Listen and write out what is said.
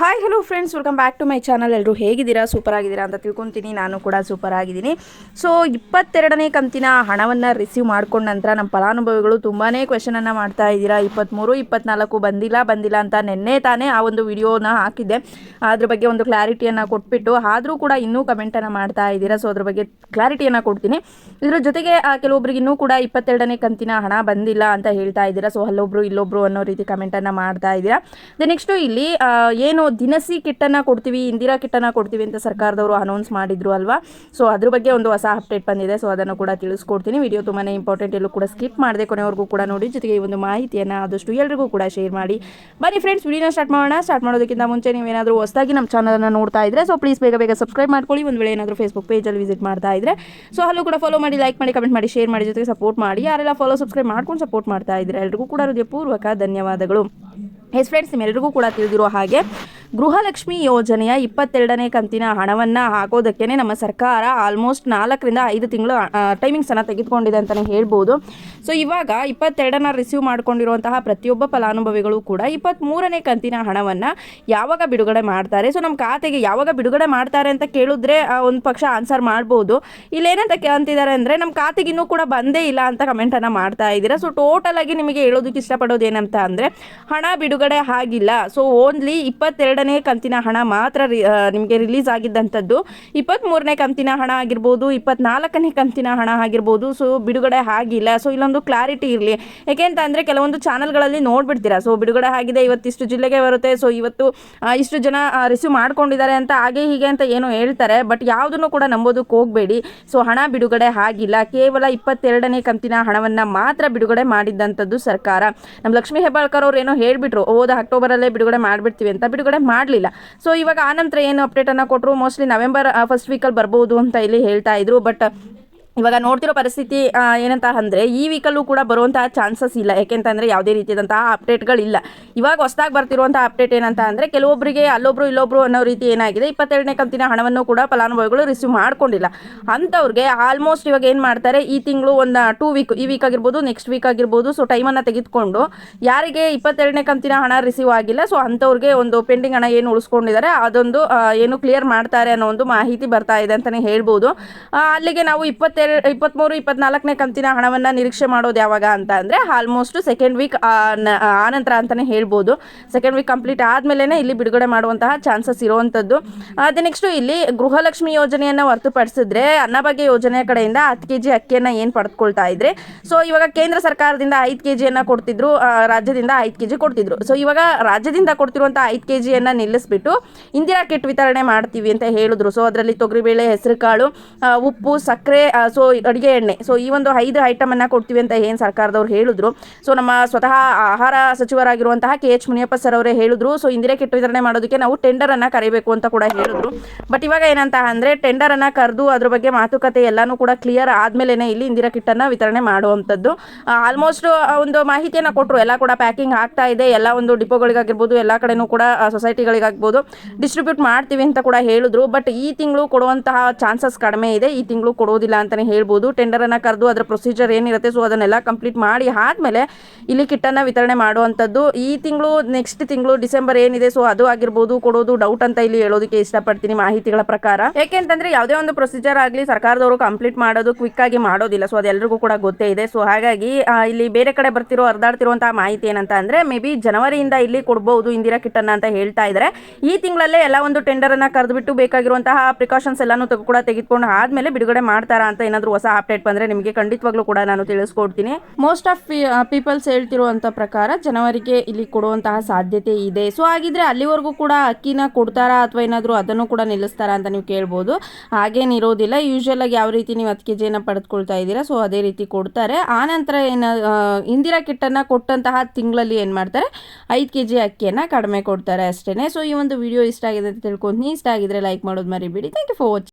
Hi hello friends welcome back to my channel ಎಲ್ಲರೂ ಹೇಗಿದ್ದೀರಾ? Super ಆಗಿದ್ದೀರಾ ಅಂತ ತಿಳ್ಕೊತೀನಿ. ನಾನು ಕೂಡ ಸೂಪರ್ ಆಗಿದ್ದೀನಿ. ಸೊ ಇಪ್ಪತ್ತೆರಡನೇ ಕಂತಿನ ಹಣವನ್ನು ರಿಸೀವ್ ಮಾಡ್ಕೊಂಡ ನಂತರ ನಮ್ಮ ಫಲಾನುಭವಿಗಳು ತುಂಬಾ ಕ್ವೆಶನನ್ನು ಮಾಡ್ತಾ ಇದ್ದೀರಾ? ಇಪ್ಪತ್ತ್ಮೂರು ಇಪ್ಪತ್ನಾಲ್ಕು ಬಂದಿಲ್ಲ ಬಂದಿಲ್ಲ ಅಂತ ನಿನ್ನೆ ತಾನೇ ಆ ಒಂದು ವಿಡಿಯೋನ ಹಾಕಿದ್ದೆ. ಅದ್ರ ಬಗ್ಗೆ ಒಂದು ಕ್ಲಾರಿಟಿಯನ್ನು ಕೊಟ್ಬಿಟ್ಟು ಆದರೂ ಕೂಡ ಇನ್ನೂ ಕಮೆಂಟನ್ನು ಮಾಡ್ತಾ ಇದ್ದೀರಾ? ಸೊ ಅದ್ರ ಬಗ್ಗೆ ಕ್ಲಾರಿಟಿಯನ್ನು ಕೊಡ್ತೀನಿ. ಇದರ ಜೊತೆಗೆ ಕೆಲವೊಬ್ರಿಗೆ ಇನ್ನೂ ಕೂಡ ಇಪ್ಪತ್ತೆರಡನೇ ಕಂತಿನ ಹಣ ಬಂದಿಲ್ಲ ಅಂತ ಹೇಳ್ತಾ ಇದ್ದೀರಾ? ಸೊ ಅಲ್ಲೊಬ್ರು, ಇಲ್ಲೊಬ್ರು ಅನ್ನೋ ರೀತಿ ಕಮೆಂಟನ್ನು ಮಾಡ್ತಾ ಇದ್ದೀರಾ? ದೆ ನೆಕ್ಸ್ಟು ಇಲ್ಲಿ ಏನು ದಿನಸಿ ಕಿಟ್ಟನ್ನು ಕೊಡ್ತೀವಿ, ಇಂದಿರಾ ಕಿಟ್ಟನ್ನು ಕೊಡ್ತೀವಿ ಅಂತ ಸರ್ಕಾರದವರು ಅನೌನ್ಸ್ ಮಾಡಿದ್ರು ಅಲ್ವಾ? ಸೊ ಅದ್ರ ಬಗ್ಗೆ ಒಂದು ಹೊಸ ಅಪ್ಡೇಟ್ ಬಂದಿದೆ. ಸೊ ಅದನ್ನು ಕೂಡ ತಿಳಿಸ್ಕೊಡ್ತೀನಿ. ವಿಡಿಯೋ ತುಂಬಾ ಇಂಪಾರ್ಟೆಂಟ್ ಎಲ್ಲೂ ಕೂಡ ಸ್ಕಿಪ್ ಮಾಡದೆ ಕೊನೆವರೆಗೂ ಕೂಡ ನೋಡಿ. ಜೊತೆಗೆ ಈ ಒಂದು ಮಾಹಿತಿಯನ್ನು ಆದಷ್ಟು ಎಲ್ರಿಗೂ ಕೂಡ ಶೇರ್ ಮಾಡಿ. ಬನ್ನಿ ಫ್ರೆಂಡ್ಸ್ ವಿಡಿಯೋನ ಸ್ಟಾರ್ಟ್ ಮಾಡೋಣ. ಸ್ಟಾರ್ಟ್ ಮಾಡೋದಕ್ಕಿಂತ ಮುಂಚೆ ನೀವೇನಾದರೂ ಹೊಸದಾಗಿ ನಮ್ಮ ಚಾನಲನ್ನು ನೋಡ್ತಾ ಇದ್ರೆ ಸೊ ಪ್ಲೀಸ್ ಬೇಗ ಬೇಗ ಸಬ್ಸ್ಕ್ರೈಬ್ ಮಾಡ್ಕೊಳ್ಳಿ. ಒಂದು ವೇಳೆ ಏನಾದರೂ ಫೇಸ್ಬುಕ್ ಪೇಜಲ್ಲಿ ವಿಸಿಟ್ ಮಾಡ್ತಾ ಇದ್ರೆ. ಸೊ ಅಲ್ಲೂ ಕೂಡ ಫಾಲೋ ಮಾಡಿ ಲೈಕ್ ಮಾಡಿ ಕಮೆಂಟ್ ಮಾಡಿ ಶೇರ್ ಮಾಡಿ, ಜೊತೆಗೆ ಸಪೋರ್ಟ್ ಮಾಡಿ. ಯಾರೆಲ್ಲ ಫಾಲೋ ಸಬ್ಸ್ಕ್ರೈಬ್ ಮಾಡ್ಕೊಂಡು ಸಪೋರ್ಟ್ ಮಾಡ್ತಾ ಇದ್ರೆ ಎಲ್ರಿಗೂ ಕೂಡ ಹೃದಯಪೂರ್ವಕ ಧನ್ಯವಾದಗಳು. ಎಸ್ ಫ್ರೆಂಡ್ಸ್ ನಿಮ್ಮೆಲ್ಲರಿಗೂ ಕೂಡ ತಿಳಿದಿರೋ ಹಾಗೆ. ಗೃಹಲಕ್ಷ್ಮಿ ಯೋಜನೆಯ ಇಪ್ಪತ್ತೆರಡನೇ ಕಂತಿನ ಹಣವನ್ನು ಹಾಕೋದಕ್ಕೇ ನಮ್ಮ ಸರ್ಕಾರ ಆಲ್ಮೋಸ್ಟ್ ನಾಲ್ಕರಿಂದ ಐದು ತಿಂಗಳು ಟೈಮಿಂಗ್ಸನ್ನು ತೆಗೆದುಕೊಂಡಿದೆ ಅಂತಲೇ ಹೇಳ್ಬೋದು. ಸೊ ಇವಾಗ ಇಪ್ಪತ್ತೆರಡನ್ನ ರಿಸೀವ್ ಮಾಡ್ಕೊಂಡಿರುವಂತಹ ಪ್ರತಿಯೊಬ್ಬ ಫಲಾನುಭವಿಗಳು ಕೂಡ ಇಪ್ಪತ್ತ್ಮೂರನೇ ಕಂತಿನ ಹಣವನ್ನು ಯಾವಾಗ ಬಿಡುಗಡೆ ಮಾಡ್ತಾರೆ? ಸೊ ನಮ್ಮ ಖಾತೆಗೆ ಯಾವಾಗ ಬಿಡುಗಡೆ ಮಾಡ್ತಾರೆ ಅಂತ ಕೇಳಿದ್ರೆ ಒಂದು ಪಕ್ಷ ಆನ್ಸರ್ ಮಾಡ್ಬೋದು. ಇಲ್ಲೇನಂತ ಕೇಳ್ತಿದ್ದಾರೆ ಅಂದರೆ ನಮ್ಮ ಖಾತೆಗೆ ಇನ್ನೂ ಕೂಡ ಬಂದೇ ಇಲ್ಲ ಅಂತ ಕಮೆಂಟನ್ನು ಮಾಡ್ತಾ ಇದ್ದೀರಾ. ಸೊ ಟೋಟಲ್ ಆಗಿ ನಿಮಗೆ ಹೇಳೋದಕ್ಕೆ ಇಷ್ಟಪಡೋದು ಏನಂತ ಅಂದರೆ, ಹಣ ಬಿಡುಗಡೆ ಆಗಿಲ್ಲ. ಸೊ ಓನ್ಲಿ ಇಪ್ಪತ್ತೆರಡನೇ ಕಂತಿನ ಹಣ ಮಾತ್ರ ನಿಮಗೆ ರಿಲೀಸ್ ಆಗಿದ್ದಂಥದ್ದು. ಇಪ್ಪತ್ತ್ಮೂರನೇ ಕಂತಿನ ಹಣ ಆಗಿರ್ಬೋದು, ಇಪ್ಪತ್ನಾಲ್ಕನೇ ಕಂತಿನ ಹಣ ಆಗಿರ್ಬೋದು, ಸೊ ಬಿಡುಗಡೆ ಆಗಿಲ್ಲ. ಸೊ ಇಲ್ಲೊಂದು ಕ್ಲಾರಿಟಿ ಇರಲಿ. ಏಕೆಂತ ಅಂದರೆ ಕೆಲವೊಂದು ಚಾನಲ್ಗಳಲ್ಲಿ ನೋಡ್ಬಿಡ್ತೀರಾ? ಸೊ ಬಿಡುಗಡೆ ಆಗಿದೆ, ಇವತ್ತಿಷ್ಟು ಜಿಲ್ಲೆಗೆ ಬರುತ್ತೆ, ಸೊ ಇವತ್ತು ಇಷ್ಟು ಜನ ರಿಸೀವ್ ಮಾಡ್ಕೊಂಡಿದ್ದಾರೆ ಅಂತ, ಹಾಗೆ ಹೀಗೆ ಅಂತ ಏನೋ ಹೇಳ್ತಾರೆ ಬಟ್ ಯಾವುದನ್ನು ಕೂಡ ನಂಬೋದಕ್ಕೆ ಹೋಗಬೇಡಿ. ಸೊ ಹಣ ಬಿಡುಗಡೆ ಆಗಿಲ್ಲ. ಕೇವಲ ಇಪ್ಪತ್ತೆರಡನೇ ಕಂತಿನ ಹಣವನ್ನು ಮಾತ್ರ ಬಿಡುಗಡೆ ಮಾಡಿದ್ದಂಥದ್ದು ಸರ್ಕಾರ. ನಮ್ಮ ಲಕ್ಷ್ಮೀ ಹೆಬ್ಬಾಳ್ಕರ್ ಅವ್ರು ಏನೋ ಹೇಳಿಬಿಟ್ರು, ಹೋದ ಅಕ್ಟೋಬರಲ್ಲೇ ಬಿಡುಗಡೆ ಮಾಡಿಬಿಡ್ತೀವಿ ಅಂತ. ಬಿಡುಗಡೆ ಮಾಡಲಿಲ್ಲ. ಸೊ ಇವಾಗ ಆನಂತರ ಏನು ಅಪ್ಡೇಟನ್ನು ಕೊಟ್ಟರು ಮೋಸ್ಟ್ಲಿ ನವೆಂಬರ್ ಫಸ್ಟ್ ವೀಕಲ್ಲಿ ಬರ್ಬೋದು ಅಂತ ಇಲ್ಲಿ ಹೇಳ್ತಾ ಇದ್ರು ಬಟ್ ಇವಾಗ ನೋಡ್ತಿರೋ ಪರಿಸ್ಥಿತಿ ಏನಂತ ಅಂದರೆ ಈ ವೀಕಲ್ಲೂ ಕೂಡ ಬರುವಂತಹ ಚಾನ್ಸಸ್ ಇಲ್ಲ. ಯಾಕೆಂತಂದರೆ ಯಾವುದೇ ರೀತಿಯಾದಂತಹ ಅಪ್ಡೇಟ್ಗಳಿಲ್ಲ ಇವಾಗ ಹೊಸದಾಗಿ ಬರ್ತಿರುವಂಥ ಅಪ್ಡೇಟ್ ಏನಂತ ಅಂದರೆ ಕೆಲವೊಬ್ಬರಿಗೆ ಅಲ್ಲೊಬ್ರು ಇಲ್ಲೊಬ್ರು ಅನ್ನೋ ರೀತಿ ಏನಾಗಿದೆ. ಇಪ್ಪತ್ತೆರಡನೇ ಕಂತಿನ ಹಣವನ್ನು ಕೂಡ ಫಲಾನುಭವಿಗಳು ರಿಸೀವ್ ಮಾಡ್ಕೊಂಡಿಲ್ಲ. ಅಂಥವ್ರಿಗೆ ಆಲ್ಮೋಸ್ಟ್ ಇವಾಗ ಏನು ಮಾಡ್ತಾರೆ? ಈ ತಿಂಗಳು ಒಂದು ಟೂ ವೀಕ್ ಈ ವೀಕ್ ಆಗಿರ್ಬೋದು ನೆಕ್ಸ್ಟ್ ವೀಕ್ ಆಗಿರ್ಬೋದು ಸೊ ಟೈಮನ್ನು ತೆಗೆದುಕೊಂಡು ಯಾರಿಗೆ ಇಪ್ಪತ್ತೆರಡನೇ ಕಂತಿನ ಹಣ ರಿಸೀವ್ ಆಗಿಲ್ಲ ಸೊ ಅಂಥವ್ರಿಗೆ ಒಂದು ಪೆಂಡಿಂಗ್ ಹಣ ಏನು ಉಳಿಸ್ಕೊಂಡಿದ್ದಾರೆ, ಅದೊಂದು ಏನು ಕ್ಲಿಯರ್ ಮಾಡ್ತಾರೆ ಅನ್ನೋ ಒಂದು ಮಾಹಿತಿ ಬರ್ತಾ ಇದೆ ಅಂತಲೇ ಹೇಳ್ಬೋದು. ಅಲ್ಲಿಗೆ ನಾವು ಇಪ್ಪತ್ತೆರಡು ಇಪ್ಪತ್ತ್ಮೂರು ಇಪ್ಪತ್ನಾಲ್ಕನೇ ಕಂತಿನ ಹಣವನ್ನು ನಿರೀಕ್ಷೆ ಮಾಡೋದು ಯಾವಾಗ ಅಂತ ಅಂದರೆ ಆಲ್ಮೋಸ್ಟ್ ಸೆಕೆಂಡ್ ವೀಕ್ ಆನಂತರ ಅಂತಲೇ ಹೇಳ್ಬೋದು. ಸೆಕೆಂಡ್ ವೀಕ್ ಕಂಪ್ಲೀಟ್ ಆದಮೇಲೆ ಇಲ್ಲಿ ಬಿಡುಗಡೆ ಮಾಡುವಂತಹ ಚಾನ್ಸಸ್ ಇರುವಂಥದ್ದು ಅದೇ ನೆಕ್ಸ್ಟು ಇಲ್ಲಿ ಗೃಹಲಕ್ಷ್ಮಿ ಯೋಜನೆಯನ್ನು ಹೊರತುಪಡಿಸಿದ್ರೆ ಅನ್ನಭಾಗ್ಯ ಯೋಜನೆಯ ಕಡೆಯಿಂದ ಹತ್ತು ಕೆ ಜಿ ಅಕ್ಕಿಯನ್ನು ಏನು ಪಡೆದುಕೊಳ್ತಾ ಇದ್ರೆ? ಸೊ ಇವಾಗ ಕೇಂದ್ರ ಸರ್ಕಾರದಿಂದ ಐದು ಕೆ ಜಿಯನ್ನು ಕೊಡ್ತಿದ್ರು ರಾಜ್ಯದಿಂದ ಐದು ಕೆ ಜಿ ಕೊಡ್ತಿದ್ರು. ಸೊ ಇವಾಗ ರಾಜ್ಯದಿಂದ ಕೊಡ್ತಿರುವಂಥ ಐದು ಕೆ ಜಿಯನ್ನು ನಿಲ್ಲಿಸ್ಬಿಟ್ಟು ಇಂದಿರಾ ಕಿಟ್ ವಿತರಣೆ ಮಾಡ್ತೀವಿ ಅಂತ ಹೇಳಿದ್ರು. ಸೊ ಅದರಲ್ಲಿ ತೊಗರಿಬೇಳೆ, ಹೆಸರುಕಾಳು ಕಾಳು ಉಪ್ಪು, ಸಕ್ಕರೆ ಸೊ ಅಡುಗೆ ಎಣ್ಣೆ. ಸೊ ಈ ಒಂದು ಐದು ಐಟಮನ್ನು ಕೊಡ್ತೀವಿ ಅಂತ ಏನು ಸರ್ಕಾರದವ್ರು ಹೇಳಿದ್ರು. ಸೊ ನಮ್ಮ ಸ್ವತಃ ಆಹಾರ ಸಚಿವರಾಗಿರುವಂತಹ ಕೆ ಎಚ್ ಮುನಿಯಪ್ಪ ಸರ್ ಅವರೇ ಹೇಳಿದ್ರು. ಸೊ ಇಂದಿರಾ ಕಿಟ್ ವಿತರಣೆ ಮಾಡೋದಕ್ಕೆ ನಾವು ಟೆಂಡರನ್ನು ಕರಿಬೇಕು ಅಂತ ಕೂಡ ಹೇಳಿದ್ರು. ಬಟ್ ಇವಾಗ ಏನಂತ ಅಂದರೆ ಟೆಂಡರನ್ನು ಕರೆದು ಅದ್ರ ಬಗ್ಗೆ ಮಾತುಕತೆ ಎಲ್ಲನೂ ಕೂಡ ಕ್ಲಿಯರ್ ಆದಮೇಲೆ ಇಲ್ಲಿ ಇಂದಿರಾ ಕಿಟ್ಟನ್ನು ವಿತರಣೆ ಮಾಡುವಂಥದ್ದು. ಆಲ್ಮೋಸ್ಟ್ ಒಂದು ಮಾಹಿತಿಯನ್ನು ಕೊಟ್ಟರು ಎಲ್ಲ ಕೂಡ ಪ್ಯಾಕಿಂಗ್ ಆಗ್ತಾ ಇದೆ. ಎಲ್ಲ ಒಂದು ಡಿಪೋಗಳಿಗಾಗಿರ್ಬೋದು, ಎಲ್ಲ ಕಡೆನೂ ಕೂಡ ಸೊಸೈಟಿಗಳಿಗಾಗ್ಬೋದು ಡಿಸ್ಟ್ರಿಬ್ಯೂಟ್ ಮಾಡ್ತೀವಿ ಅಂತ ಕೂಡ ಹೇಳಿದ್ರು. ಬಟ್ ಈ ತಿಂಗಳು ಕೊಡುವಂತಹ ಚಾನ್ಸಸ್ ಕಡಿಮೆ ಇದೆ. ಈ ತಿಂಗಳು ಕೊಡೋದಿಲ್ಲ ಅಂತಲೇ ಹೇಳ್ಬೋದು ಟೆಂಡರನ್ನು ಕರೆದು ಅದರ ಪ್ರೊಸೀಜರ್ ಏನಿರುತ್ತೆ ಸೊ ಅದನ್ನೆಲ್ಲ ಕಂಪ್ಲೀಟ್ ಮಾಡಿ ಆದಮೇಲೆ ಇಲ್ಲಿ ಕಿಟ್ಟನ್ನು ವಿತರಣೆ ಮಾಡುವಂಥದ್ದು. ಈ ತಿಂಗಳು ನೆಕ್ಸ್ಟ್ ತಿಂಗಳು ಡಿಸೆಂಬರ್ ಏನಿದೆ ಸೊ ಅದು ಆಗಿರ್ಬೋದು, ಕೊಡೋದು ಡೌಟ್ ಅಂತ ಇಲ್ಲಿ ಹೇಳೋದಕ್ಕೆ ಇಷ್ಟಪಡ್ತೀನಿ ಮಾಹಿತಿಗಳ ಪ್ರಕಾರ. ಯಾಕೆಂತಂದ್ರೆ ಯಾವುದೇ ಒಂದು ಪ್ರೊಸೀಜರ್ ಆಗಲಿ, ಸರ್ಕಾರದವರು ಕಂಪ್ಲೀಟ್ ಮಾಡೋದು ಕ್ವಿಕ್ ಆಗಿ ಮಾಡೋದಿಲ್ಲ ಸೊ ಅದೆಲ್ಲರಿಗೂ ಕೂಡ ಗೊತ್ತೇ ಇದೆ. ಸೊ ಹಾಗಾಗಿ ಇಲ್ಲಿ ಬೇರೆ ಕಡೆ ಬರ್ತಿರೋ ಹರಿದಾಡ್ತಿರುವಂತಹ ಮಾಹಿತಿ ಏನಂತ ಅಂದ್ರೆ ಮೇ ಬಿ ಜನವರಿಯಿಂದ ಇಲ್ಲಿ ಕೊಡಬಹುದು ಇಂದಿರಾ ಕಿಟ್ಟನ್ನ ಅಂತ ಹೇಳ್ತಾ ಇದ್ದಾರೆ ಈ ತಿಂಗಳಲ್ಲೇ ಎಲ್ಲ ಒಂದು ಟೆಂಡರ್ ಅನ್ನ ಕರೆದು ಬಿಟ್ಟು ಬೇಕಾಗಿರುವಂತಹ ಪ್ರಿಕಾಷನ್ಸ್ ಎಲ್ಲಾನು ಕೂಡ ತೆಗೆದುಕೊಂಡು, ಆದ್ಮೇಲೆ ಬಿಡುಗಡೆ ಮಾಡ್ತಾರಾ ಅಂತ ಏನಾದರೂ ಹೊಸ ಅಪ್ಡೇಟ್ ಬಂದರೆ ನಿಮಗೆ ಖಂಡಿತವಾಗ್ಲೂ ಕೂಡ ನಾನು ತಿಳಿಸ್ಕೊಡ್ತೀನಿ. ಮೋಸ್ಟ್ ಆಫ್ ಪೀಪಲ್ಸ್ ಹೇಳ್ತಿರುವಂಥ ಪ್ರಕಾರ ಜನವರಿಗೆ ಇಲ್ಲಿ ಕೊಡುವಂತಹ ಸಾಧ್ಯತೆ ಇದೆ. ಸೊ ಹಾಗಿದ್ರೆ ಅಲ್ಲಿವರೆಗೂ ಕೂಡ ಅಕ್ಕಿನ ಕೊಡ್ತಾರಾ ಅಥವಾ ಏನಾದರೂ ಅದನ್ನು ಕೂಡ ನಿಲ್ಲಿಸ್ತಾರಾ ಅಂತ ನೀವು ಕೇಳ್ಬೋದು. ಹಾಗೇನಿರೋದಿಲ್ಲ ಯೂಶಲ್ ಆಗಿ ಯಾವ ರೀತಿ ನೀವು ಹತ್ತು ಜಿಯನ್ನು ಪಡೆದುಕೊಳ್ತಾ ಇದ್ದೀರಾ ಸೊ ಅದೇ ರೀತಿ ಕೊಡ್ತಾರೆ. ಆನಂತರ ಏನ ಏನು ಇಂದಿರಾ ಕಿಟ್ಟನ್ನು ಕೊಟ್ಟಂತಹ ತಿಂಗಳಲ್ಲಿ ಏನು ಮಾಡ್ತಾರೆ, ಐದು ಕೆ ಜಿ ಅಕ್ಕಿಯನ್ನು ಕಡಿಮೆ ಕೊಡ್ತಾರೆ ಅಷ್ಟೇ ಸೊ ಈ ಒಂದು ವಿಡಿಯೋ ಇಷ್ಟ ಆಗಿದೆ ಅಂತ ತಿಳ್ಕೊಂತೀನಿ. ಇಷ್ಟ ಆಗಿದ್ರೆ ಲೈಕ್ ಮಾಡೋದು ಮರಿಬೇಡಿ. Thank you for watching